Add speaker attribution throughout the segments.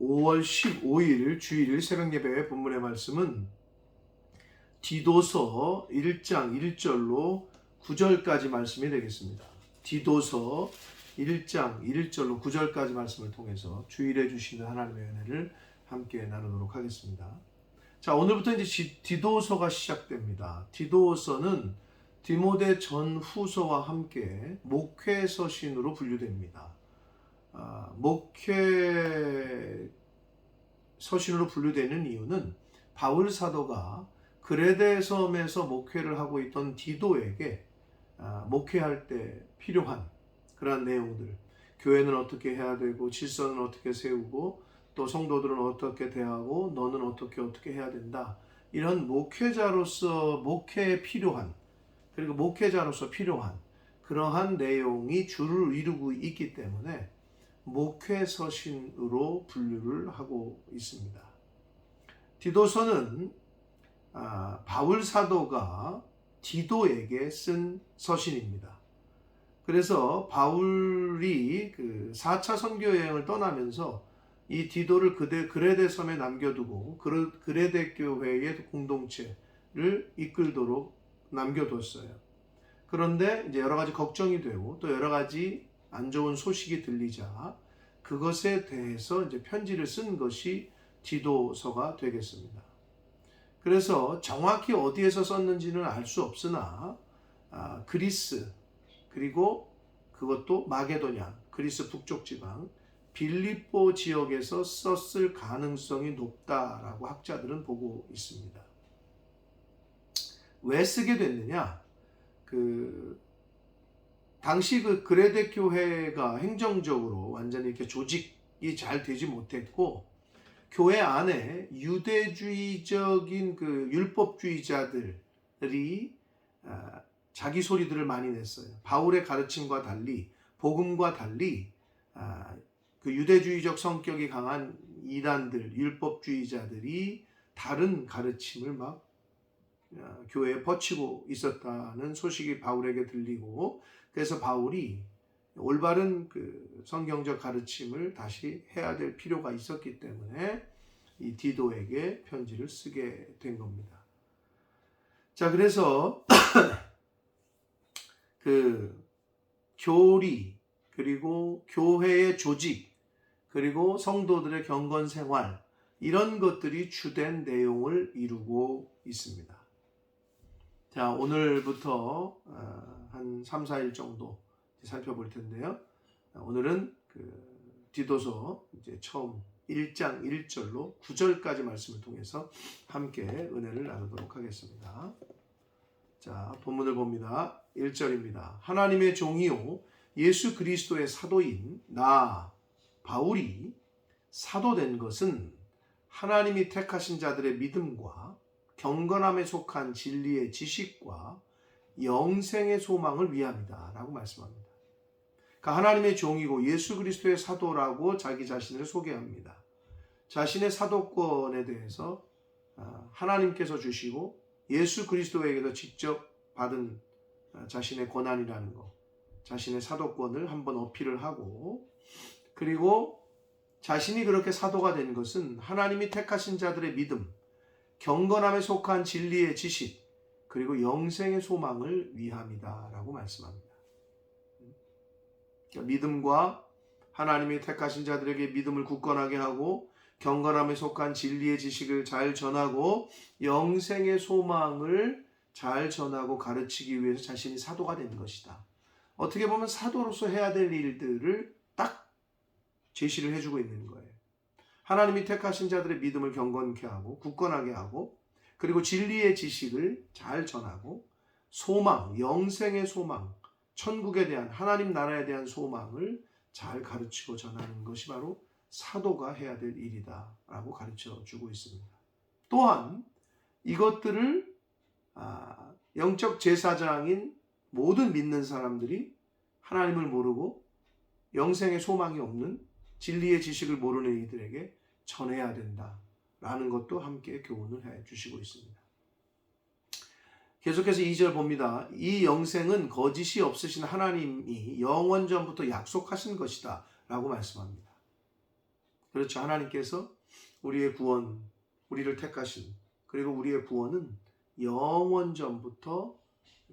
Speaker 1: 5월 15일 주일 새벽 예배 본문의 말씀은 디도서 1장 1절로 9절까지 말씀이 되겠습니다. 디도서 1장 1절로 9절까지 말씀을 통해서 주일에 주시는 하나님의 은혜를 함께 나누도록 하겠습니다. 자, 오늘부터 이제 지- 디도서가 시작됩니다. 디도서는 디모데 전후서와 함께 목회 서신으로 분류됩니다. 아, 목회 서신으로 분류되는 이유는 바울 사도가 그레데 섬에서 목회를 하고 있던 디도에게 아, 목회할 때 필요한 그러한 내용들, 교회는 어떻게 해야 되고 질서는 어떻게 세우고 또 성도들은 어떻게 대하고 너는 어떻게 어떻게 해야 된다. 이런 목회자로서 목회에 필요한 그리고 목회자로서 필요한 그러한 내용이 줄을 이루고 있기 때문에 목회 서신으로 분류를 하고 있습니다. 디도서는 아, 바울 사도가 디도에게 쓴 서신입니다. 그래서 바울이 그 4차 선교 여행을 떠나면서 이 디도를 그대 그레데 섬에 남겨두고 그레데 교회의 공동체를 이끌도록 남겨뒀어요. 그런데 이제 여러 가지 걱정이 되고 또 여러 가지 안 좋은 소식이 들리자 그것에 대해서 이제 편지를 쓴 것이 디도서가 되겠습니다. 그래서 정확히 어디에서 썼는지는 알 수 없으나 아, 그리스 그리고 그것도 마게도냐 그리스 북쪽 지방 빌립보 지역에서 썼을 가능성이 높다라고 학자들은 보고 있습니다. 왜 쓰게 됐느냐? 그 당시 그 그레데 교회가 행정적으로 완전히 이렇게 조직이 잘 되지 못했고 교회 안에 유대주의적인 그 율법주의자들이 아, 자기 소리들을 많이 냈어요. 바울의 가르침과 달리 복음과 달리 아, 그 유대주의적 성격이 강한 이단들 율법주의자들이 다른 가르침을 막 아, 교회에 퍼치고 있었다는 소식이 바울에게 들리고 그래서 바울이 올바른 그 성경적 가르침을 다시 해야 될 필요가 있었기 때문에 이 디도에게 편지를 쓰게 된 겁니다. 자, 그래서 그 교리 그리고 교회의 조직 그리고 성도들의 경건 생활 이런 것들이 주된 내용을 이루고 있습니다. 자, 오늘부터 어, 한 3, 4일 정도 살펴볼 텐데요. 오늘은 그 디도서 이제 처음 1장 1절로 9절까지 말씀을 통해서 함께 은혜를 나누도록 하겠습니다. 자, 본문을 봅니다. 1절입니다. 하나님의 종이요 예수 그리스도의 사도인 나 바울이 사도된 것은 하나님이 택하신 자들의 믿음과 경건함에 속한 진리의 지식과 영생의 소망을 위함이다. 라고 말씀합니다. 그러니까 하나님의 종이고 예수 그리스도의 사도라고 자기 자신을 소개합니다. 자신의 사도권에 대해서 아, 하나님께서 주시고 예수 그리스도에게도 직접 받은 아, 자신의 권한이라는 것, 자신의 사도권을 한번 어필을 하고 그리고 자신이 그렇게 사도가 된 것은 하나님이 택하신 자들의 믿음, 경건함에 속한 진리의 지식, 그리고 영생의 소망을 위함이다라고 말씀합니다. 그러니까 믿음과 하나님이 택하신 자들에게 믿음을 굳건하게 하고 경건함에 속한 진리의 지식을 잘 전하고 영생의 소망을 잘 전하고 가르치기 위해서 자신이 사도가 된 것이다. 어떻게 보면 사도로서 해야 될 일들을 딱 제시를 해주고 있는 거예요. 하나님이 택하신 자들의 믿음을 경건케 하고 굳건하게 하고 그리고 진리의 지식을 잘 전하고 소망, 영생의 소망, 천국에 대한 하나님 나라에 대한 소망을 잘 가르치고 전하는 것이 바로 사도가 해야 될 일이다라고 가르쳐 주고 있습니다. 또한 이것들을 아, 영적 제사장인 모든 믿는 사람들이 하나님을 모르고 영생의 소망이 없는 진리의 지식을 모르는 이들에게 전해야 된다 라는 것도 함께 교훈을 해 주시고 있습니다. 계속해서 2절 봅니다. 이 영생은 거짓이 없으신 하나님이 영원 전부터 약속하신 것이다 라고 말씀합니다. 그렇죠. 하나님께서 우리의 구원, 우리를 택하신 그리고 우리의 구원은 영원 전부터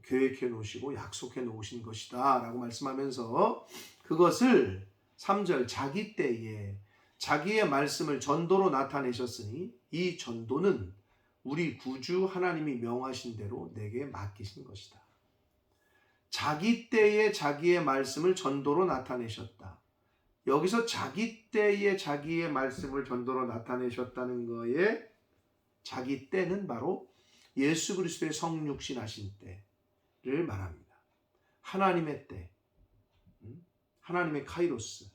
Speaker 1: 계획해 놓으시고 약속해 놓으신 것이다 라고 말씀하면서 그것을 3절 자기 때에 자기의 말씀을 전도로 나타내셨으니 이 전도는 우리 구주 하나님이 명하신 대로 내게 맡기신 것이다. 자기 때에 자기의 말씀을 전도로 나타내셨다. 여기서 자기 때에 자기의 말씀을 전도로 나타내셨다는 거에 자기 때는 바로 예수 그리스도의 성육신 하신 때를 말합니다. 하나님의 때, 음? 하나님의 카이로스의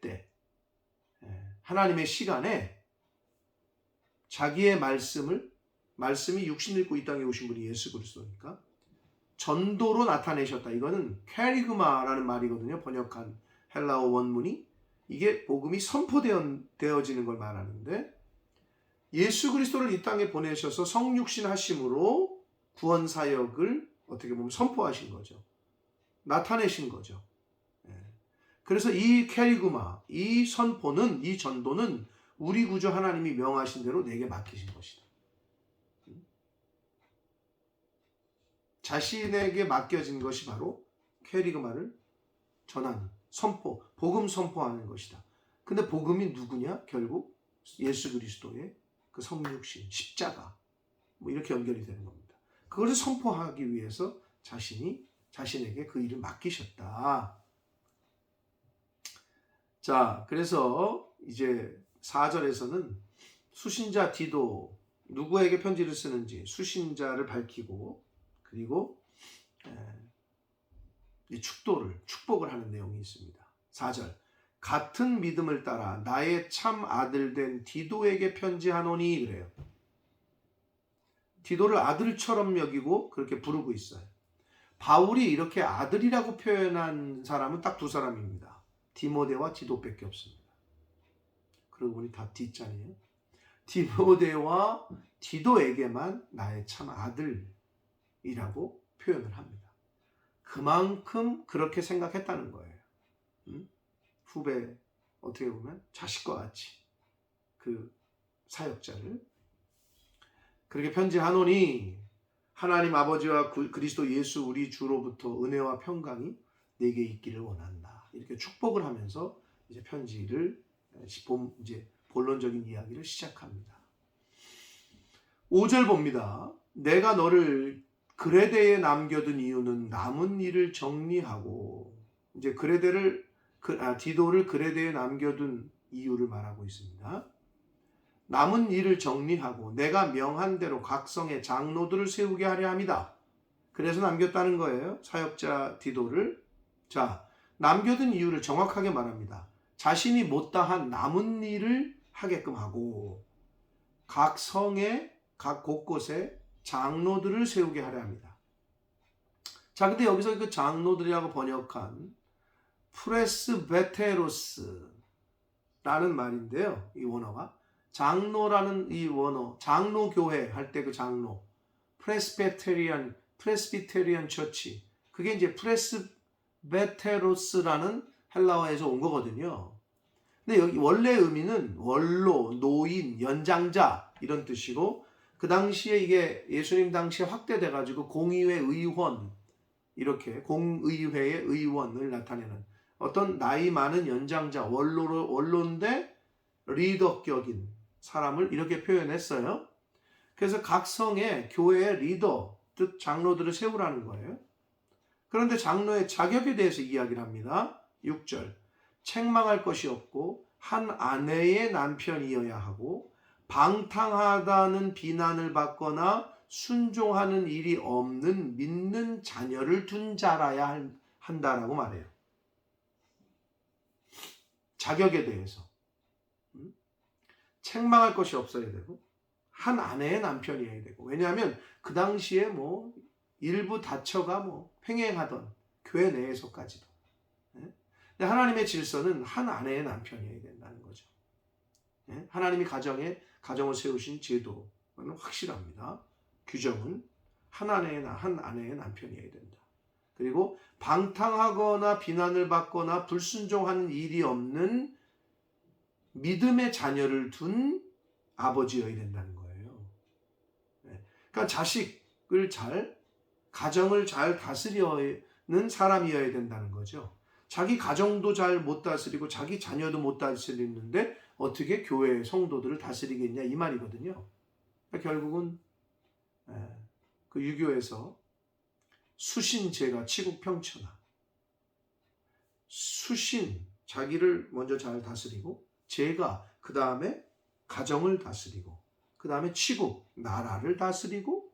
Speaker 1: 때, 예, 하나님의 시간에 자기의 말씀을 말씀이 육신 입고 이 땅에 오신 분이 예수 그리스도니까 전도로 나타내셨다. 이거는 캐리그마라는 말이거든요. 번역한 헬라어 원문이 이게 복음이 선포되어지는 걸 말하는데 예수 그리스도를 이 땅에 보내셔서 성육신 하심으로 구원 사역을 어떻게 보면 선포하신 거죠. 나타내신 거죠. 예. 그래서 이 캐리그마, 이 선포는 이 전도는 우리 구주 하나님이 명하신 대로 내게 맡기신 것이다. 자신에게 맡겨진 것이 바로 캐리그마를 전하는 선포, 복음 선포하는 것이다. 근데 복음이 누구냐? 결국 예수 그리스도의 그 성육신, 십자가 뭐 이렇게 연결이 되는 겁니다. 그것을 선포하기 위해서 자신이 자신에게 그 일을 맡기셨다. 자, 그래서 이제 4절에서는 수신자 디도 누구에게 편지를 쓰는지 수신자를 밝히고 그리고 이 축도를 축복을 하는 내용이 있습니다. 4절 같은 믿음을 따라 나의 참 아들 된 디도에게 편지하노니 그래요. 디도를 아들처럼 여기고 그렇게 부르고 있어요. 바울이 이렇게 아들이라고 표현한 사람은 딱 두 사람입니다. 디모데와 디도밖에 없습니다. 그러고 보니 다 뒷자리에요. 디모데와 디도에게만 나의 참 아들이라고 표현을 합니다. 그만큼 그렇게 생각했다는 거예요. 음? 후배 어떻게 보면 자식과 같이 그 사역자를 그렇게 편지하노니 하나님 아버지와 그리스도 예수 우리 주로부터 은혜와 평강이 내게 있기를 원한다. 이렇게 축복을 하면서 이제 편지를 이제 본론적인 이야기를 시작합니다. 5절 봅니다. 내가 너를 그레데에 남겨둔 이유는 남은 일을 정리하고 이제 그레데를 그, 아, 디도를 그레데에 남겨둔 이유를 말하고 있습니다. 남은 일을 정리하고 내가 명한 대로 각성의 장로들을 세우게 하려 합니다. 그래서 남겼다는 거예요. 사역자 디도를. 자, 남겨둔 이유를 정확하게 말합니다. 자신이 못다한 남은 일을 하게끔 하고 각 성의 각 곳곳에 장로들을 세우게 하려 합니다. 자, 근데 여기서 그 장로들이라고 번역한 프레스베테로스라는 말인데요. 이 원어가 장로라는 이 원어, 장로 교회 할 때 그 장로, 프레스베테리안, 프레스비테리안 처치. 그게 이제 프레스 베테로스라는 헬라어에서 온 거거든요. 근데 여기 원래 의미는 원로, 노인, 연장자 이런 뜻이고 그 당시에 이게 예수님 당시에 확대돼 가지고 공의회 의원 이렇게 공의회의 의원을 나타내는 어떤 나이 많은 연장자 원로로 원로인데 리더격인 사람을 이렇게 표현했어요. 그래서 각 성의 교회의 리더 즉 장로들을 세우라는 거예요. 그런데 장로의 자격에 대해서 이야기를 합니다. 6절 책망할 것이 없고 한 아내의 남편이어야 하고 방탕하다는 비난을 받거나 순종하는 일이 없는 믿는 자녀를 둔 자라야 한다라고 말해요. 자격에 대해서 음? 책망할 것이 없어야 되고 한 아내의 남편이어야 되고 왜냐하면 그 당시에 뭐 일부 다처가 뭐 횡행하던 교회 내에서까지도 예? 근데 하나님의 질서는 한 아내의 남편이어야 된다는 거죠. 예? 하나님이 가정에 가정을 세우신 제도는 확실합니다. 규정은 한 아내의 한 아내의 남편이어야 된다. 그리고 방탕하거나 비난을 받거나 불순종하는 일이 없는 믿음의 자녀를 둔 아버지여야 된다는 거예요. 네. 그러니까 자식을 잘 가정을 잘 다스려는 사람이어야 된다는 거죠. 자기 가정도 잘 못 다스리고 자기 자녀도 못 다스리는데 어떻게 교회 성도들을 다스리겠냐 이 말이거든요. 그러니까 결국은 예, 그 유교에서 수신제가 치국평천하 수신 자기를 먼저 잘 다스리고 제가 그 다음에 가정을 다스리고 그 다음에 치국 나라를 다스리고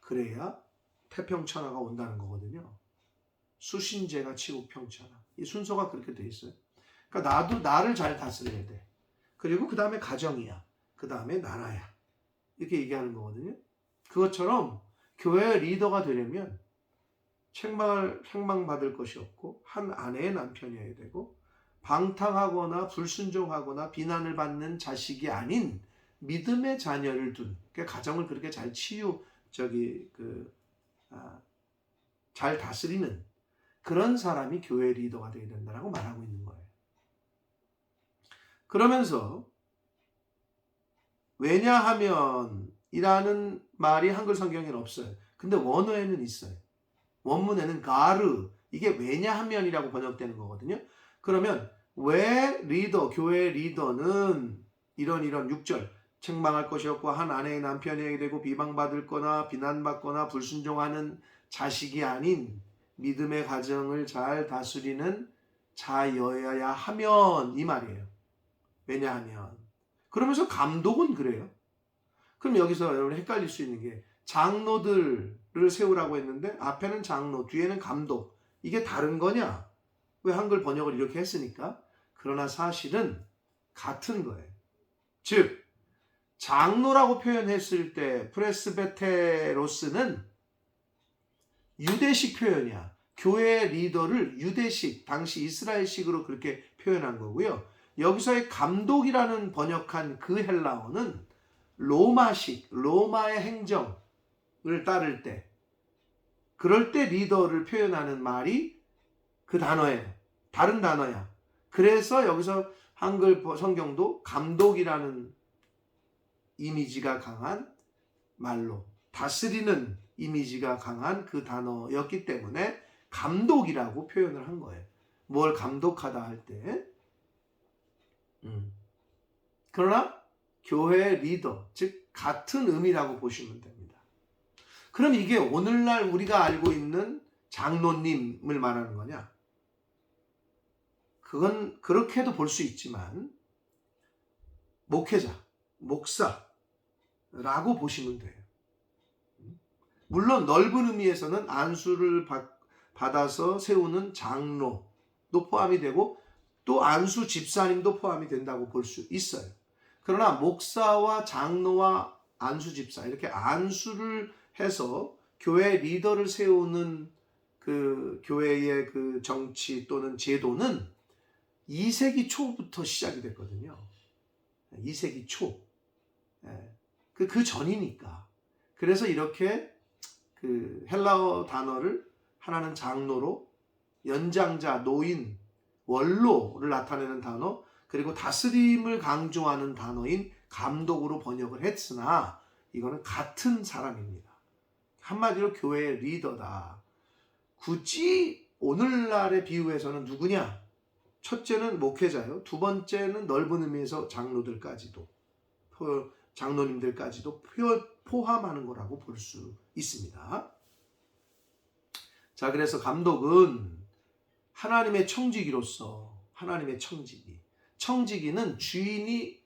Speaker 1: 그래야 태평천하가 온다는 거거든요. 수신제가 치국평천하 이 순서가 그렇게 돼 있어요. 그러니까 나도 나를 잘 다스려야 돼. 그리고 그 다음에 가정이야. 그 다음에 나라야. 이렇게 얘기하는 거거든요. 그것처럼 교회 리더가 되려면 책망을 책망받을 것이 없고 한 아내의 남편이어야 되고 방탕하거나 불순종하거나 비난을 받는 자식이 아닌 믿음의 자녀를 둔 그러니까 가정을 그렇게 잘 치유 저기 그 잘 다스리는 그런 사람이 교회 리더가 되어야 된다라고 말하고 있는 거예요. 그러면서 왜냐하면 이라는 말이 한글 성경에는 없어요. 근데 원어에는 있어요. 원문에는 가르 이게 왜냐하면이라고 번역되는 거거든요. 그러면 왜 리더 교회 리더는 이런 이런 6절 책망할 것이 없고 한 아내의 남편에게 되고 비방받을 거나 비난받거나 불순종하는 자식이 아닌 믿음의 가정을 잘 다스리는 자여야 하면 이 말이에요. 왜냐하면 그러면서 감독은 그래요. 그럼 여기서 여러분 헷갈릴 수 있는 게 장로들을 세우라고 했는데 앞에는 장로, 뒤에는 감독. 이게 다른 거냐? 왜 한글 번역을 이렇게 했으니까? 그러나 사실은 같은 거예요. 즉 장로라고 표현했을 때 프레스베테로스는 유대식 표현이야. 교회 리더를 유대식, 당시 이스라엘식으로 그렇게 표현한 거고요. 여기서의 감독이라는 번역한 그 헬라어는 로마식, 로마의 행정을 따를 때, 그럴 때 리더를 표현하는 말이 그 단어예요. 다른 단어야. 그래서 여기서 한글 성경도 감독이라는 이미지가 강한 말로 다스리는 이미지가 강한 그 단어였기 때문에 감독이라고 표현을 한 거예요. 뭘 감독하다 할 때. 음. 그러나 교회 리더, 즉 같은 의미라고 보시면 됩니다. 그럼 이게 오늘날 우리가 알고 있는 장로님을 말하는 거냐? 그건 그렇게도 볼 수 있지만 목회자, 목사라고 보시면 돼요. 물론 넓은 의미에서는 안수를 받아서 세우는 장로도 포함이 되고 또 안수 집사님도 포함이 된다고 볼 수 있어요. 그러나 목사와 장로와 안수 집사 이렇게 안수를 해서 교회 리더를 세우는 그 교회의 그 정치 또는 제도는 2세기 초부터 시작이 됐거든요. 2세기 초. 예. 그, 그 전이니까. 그래서 이렇게 그 헬라어 단어를 하나는 장로로 연장자, 노인, 원로를 나타내는 단어, 그리고 다스림을 강조하는 단어인 감독으로 번역을 했으나 이거는 같은 사람입니다. 한마디로 교회의 리더다. 굳이 오늘날의 비유에서는 누구냐? 첫째는 목회자요. 두 번째는 넓은 의미에서 장로들까지도 장로님들까지도 포함하는 거라고 볼 수 있습니다. 자, 그래서 감독은 하나님의 청지기로서 하나님의 청지기. 청지기는 주인이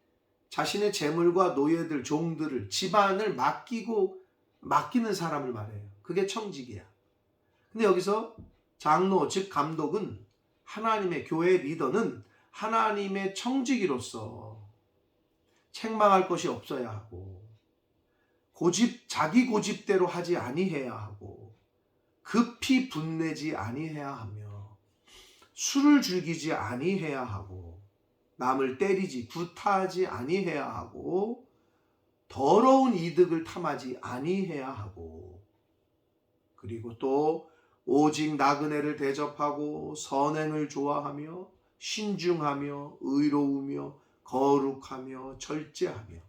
Speaker 1: 자신의 재물과 노예들, 종들을 집안을 맡기고 맡기는 사람을 말해요. 그게 청지기야. 근데 여기서 장로 즉 감독은 하나님의 교회 리더는 하나님의 청지기로서 책망할 것이 없어야 하고 고집 자기 고집대로 하지 아니해야 하고 급히 분내지 아니해야 하며 술을 즐기지 아니해야 하고 남을 때리지 구타하지 아니해야 하고 더러운 이득을 탐하지 아니해야 하고 그리고 또 오직 나그네를 대접하고 선행을 좋아하며 신중하며 의로우며 거룩하며 절제하며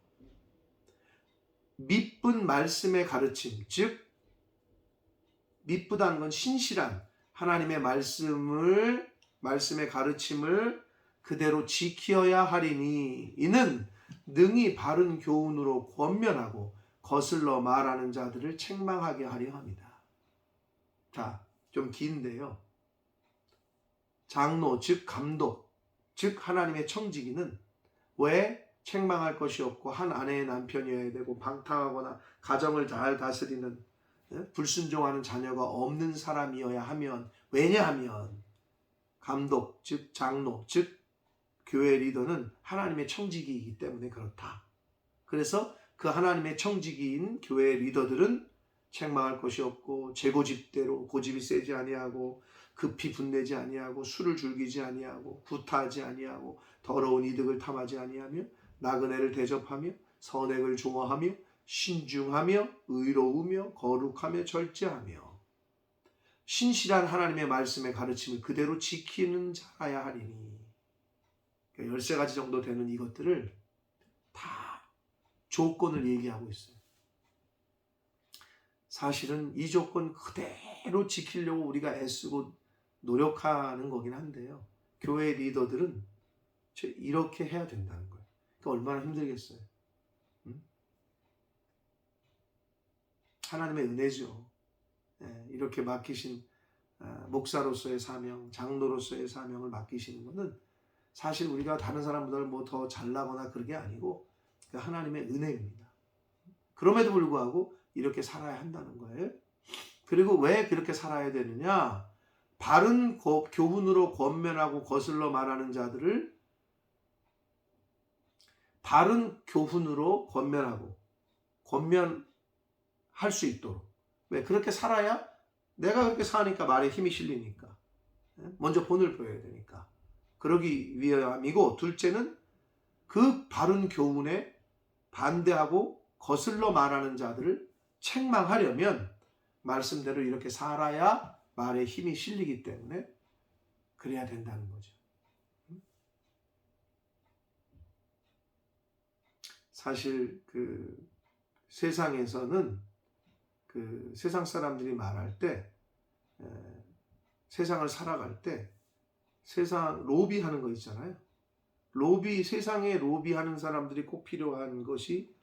Speaker 1: 미쁜 말씀의 가르침 즉 미쁘다는 건 신실한 하나님의 말씀을 말씀의 가르침을 그대로 지키어야 하리니 이는 능히 바른 교훈으로 권면하고 거슬러 말하는 자들을 책망하게 하려 합니다. 자, 좀 긴데요. 장로 즉 감독 즉 하나님의 청지기는 왜 책망할 것이 없고 한 아내의 남편이어야 되고 방탕하거나 가정을 잘 다스리는 예? 불순종하는 자녀가 없는 사람이어야 하면 왜냐하면 감독 즉 장로 즉 교회 리더는 하나님의 청지기이기 때문에 그렇다. 그래서 그 하나님의 청지기인 교회 리더들은 책망할 것이 없고 재고집대로 고집이 세지 아니하고 급히 분내지 아니하고 술을 즐기지 아니하고 구타하지 아니하고 더러운 이득을 탐하지 아니하며 나그네를 대접하며 선행을 좋아하며 신중하며 의로우며 거룩하며 절제하며 신실한 하나님의 말씀의 가르침을 그대로 지키는 자라야 하리니 그러니까 13가지 정도 되는 이것들을 다 조건을 얘기하고 있어요. 사실은 이 조건 그대로 지키려고 우리가 애쓰고 노력하는 거긴 한데요. 교회 리더들은 이렇게 해야 된다는 거예요. 그러니까 얼마나 힘들겠어요. 음? 하나님의 은혜죠. 예, 이렇게 맡기신 아, 목사로서의 사명, 장로로서의 사명을 맡기시는 것은 사실 우리가 다른 사람보다 뭐 더 잘나거나 그런 게 아니고 그 하나님의 은혜입니다. 그럼에도 불구하고 이렇게 살아야 한다는 거예요. 그리고 왜 그렇게 살아야 되느냐? 바른 교훈으로 권면하고 거슬러 말하는 자들을 바른 교훈으로 권면하고 권면할 수 있도록. 왜? 그렇게 살아야 내가 그렇게 사니까 말에 힘이 실리니까. 예? 먼저 본을 보여야 되니까. 그러기 위함이고 둘째는 그 바른 교훈에 반대하고 거슬러 말하는 자들을 책망하려면 말씀대로 이렇게 살아야 말에 힘이 실리기 때문에 그래야 된다는 거죠. 사실 그 세상에서는 그 세상 사람들이 말할 때 에, 세상을 살아갈 때 세상 로비하는 거 있잖아요. 로비 세상에 로비하는 사람들이 꼭 필요한 것이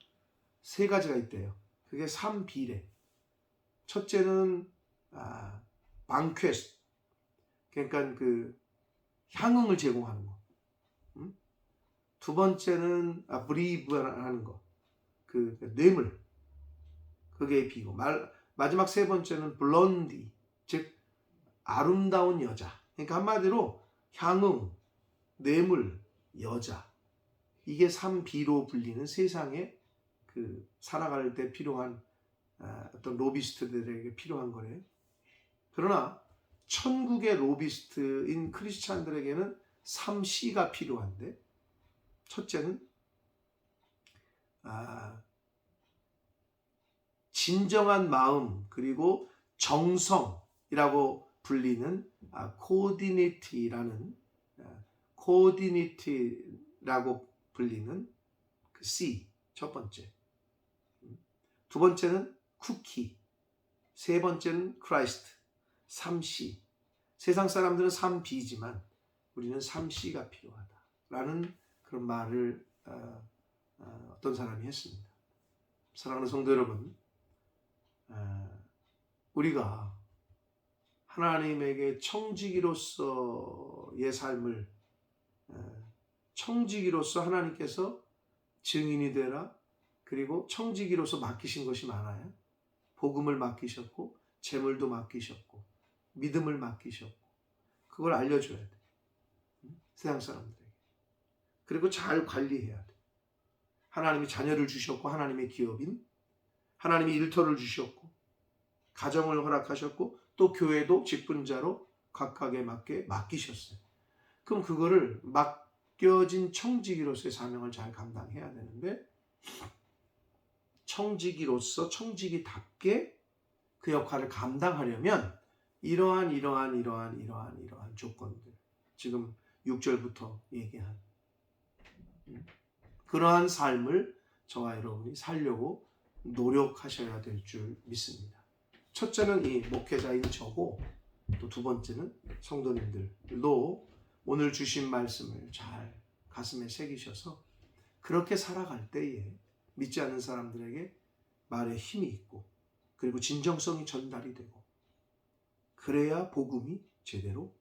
Speaker 1: 세 가지가 있대요. 그게 3비례. 첫째는 아, 방퀘스 그러니까 그 향응을 제공하는 거. 음? 두 번째는 아, 브리브하는 거. 그, 그 뇌물. 그게 비고 말 마지막 세 번째는 블론디 즉 아름다운 여자. 그러니까 한마디로 향응, 뇌물, 여자. 이게 3비로 불리는 세상에 그 살아갈 때 필요한 아, 어떤 로비스트들에게 필요한 거래요. 그러나 천국의 로비스트인 크리스찬들에게는 3C가 필요한데 첫째는 아, 진정한 마음 그리고 정성이라고 불리는 아, 코디니티라는 아, 코디니티라고 불리는 그 C 첫 번째. 두 번째는 쿠키. 세 번째는 크라이스트 3C. 세상 사람들은 3B지만 우리는 3C가 필요하다 라는 그런 말을 어, 어, 떤 사람이 했습니다. 사랑하는 성도 여러분, 어, 우리가 하나님에게 청지기로서의 삶을 어, 청지기로서 하나님께서 증인이 되라 그리고 청지기로서 맡기신 것이 많아요. 복음을 맡기셨고 재물도 맡기셨고 믿음을 맡기셨고 그걸 알려줘야 돼. 세상 사람들에게. 그리고 잘 관리해야 돼. 하나님이 자녀를 주셨고 하나님의 기업인 하나님이 일터를 주셨고 가정을 허락하셨고 또 교회도 직분자로 각각에 맞게 맡기셨어요. 그럼 그거를 맡겨진 청지기로서의 사명을 잘 감당해야 되는데 청지기로서 청지기답게 그 역할을 감당하려면 이러한 이러한 이러한 이러한 이러한 조건들 지금 6절부터 얘기한 음. 그러한 삶을 저와 여러분이 살려고 노력하셔야 될 줄 믿습니다. 첫째는 이 목회자인 저고 또 두 번째는 성도님들도 오늘 주신 말씀을 잘 가슴에 새기셔서 그렇게 살아갈 때에 믿지 않는 사람들에게 말에 힘이 있고 그리고 진정성이 전달이 되고 그래야 복음이 제대로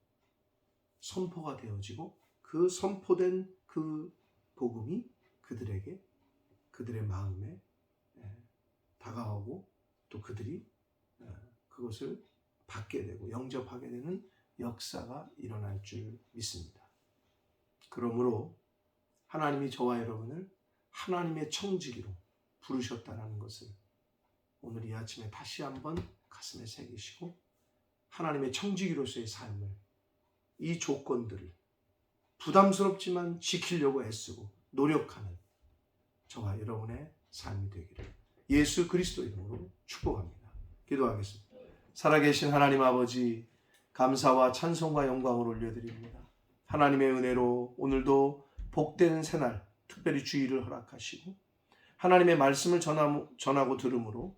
Speaker 1: 선포가 되어지고 그 선포된 그 복음이 그들에게 그들의 마음에 예, 다가오고 또 그들이 예, 그것을 받게 되고 영접하게 되는 역사가 일어날 줄 믿습니다. 그러므로 하나님이 저와 여러분을 하나님의 청지기로 부르셨다는 것을 오늘 이 아침에 다시 한번 가슴에 새기시고 하나님의 청지기로서의 삶을 이 조건들을 부담스럽지만 지키려고 애쓰고 노력하는 저와 여러분의 삶이 되기를 예수 그리스도 이름으로 축복합니다. 기도하겠습니다. 살아계신 하나님 아버지 감사와 찬송과 영광을 올려드립니다. 하나님의 은혜로 오늘도 복된 새날 특별히 주의를 허락하시고 하나님의 말씀을 전하고, 들음으로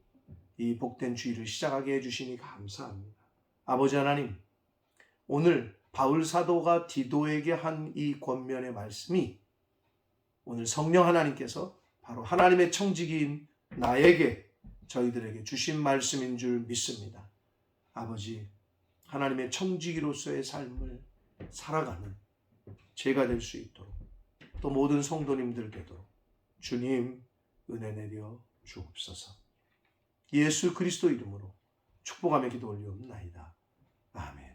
Speaker 1: 이 복된 주의를 시작하게 해주시니 감사합니다. 아버지 하나님 오늘 바울 사도가 디도에게 한 이 권면의 말씀이 오늘 성령 하나님께서 바로 하나님의 청지기인 나에게 저희들에게 주신 말씀인 줄 믿습니다. 아버지 하나님의 청지기로서의 삶을 살아가는 제가 될 수 있도록 또 모든 성도님들께도 주님 은혜 내려 주옵소서. 예수 그리스도 이름으로 축복하며 기도 올리옵나이다. 아멘.